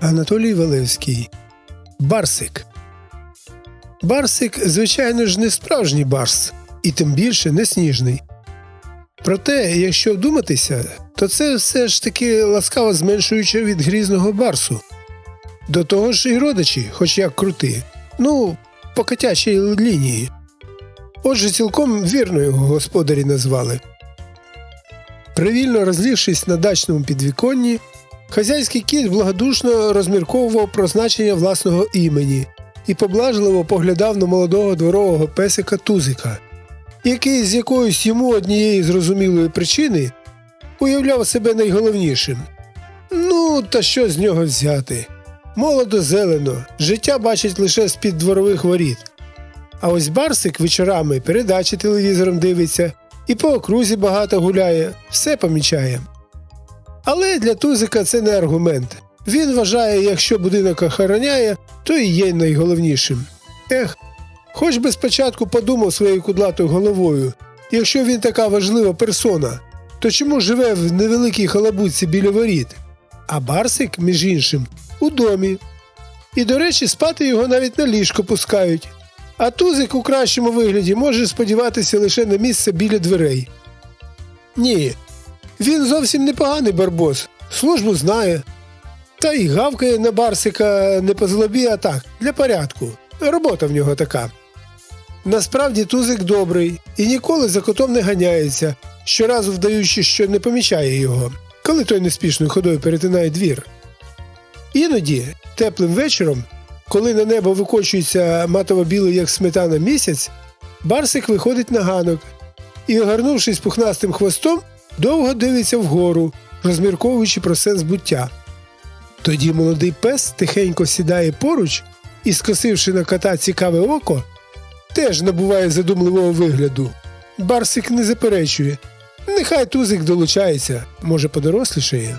Анатолій Валевський. Барсик. Барсик, звичайно ж, не справжній барс, і тим більше не сніжний. Проте, якщо вдуматися, то це все ж таки ласкаво зменшуюче від грізного барсу. До того ж і родичі, хоч як крути, ну, по котячій лінії. Отже, цілком вірно його господарі назвали. Привільно розлігшись на дачному підвіконні, хазяйський кіт благодушно розмірковував про значення власного імені і поблажливо поглядав на молодого дворового песика Тузика, який з якоїсь йому однієї зрозумілої причини уявляв себе найголовнішим. Ну, та що з нього взяти? Молодо зелено, життя бачить лише з-під дворових воріт. А ось Барсик вечорами передачі телевізором дивиться і по окрузі багато гуляє, все помічає. Але для Тузика це не аргумент. Він вважає, якщо будинок охороняє, то і є найголовнішим. Ех, хоч би спочатку подумав своєю кудлатою головою, якщо він така важлива персона, то чому живе в невеликій халабутці біля воріт? А Барсик, між іншим, у домі. І, до речі, спати його навіть на ліжко пускають. А Тузик у кращому вигляді може сподіватися лише на місце біля дверей. Ні, він зовсім непоганий барбос, службу знає. Та й гавкає на Барсика не по злобі, а так, для порядку. Робота в нього така. Насправді Тузик добрий і ніколи за котом не ганяється, щоразу вдаючи, що не помічає його, коли той неспішною ходою перетинає двір. Іноді, теплим вечором, коли на небо викочується матово-білий, як сметана місяць, Барсик виходить на ганок і, огорнувшись пухнастим хвостом, довго дивиться вгору, розмірковуючи про сенс буття. Тоді молодий пес тихенько сідає поруч і, скосивши на кота цікаве око, теж набуває задумливого вигляду. Барсик не заперечує. Нехай тузик долучається, може, подорослішає.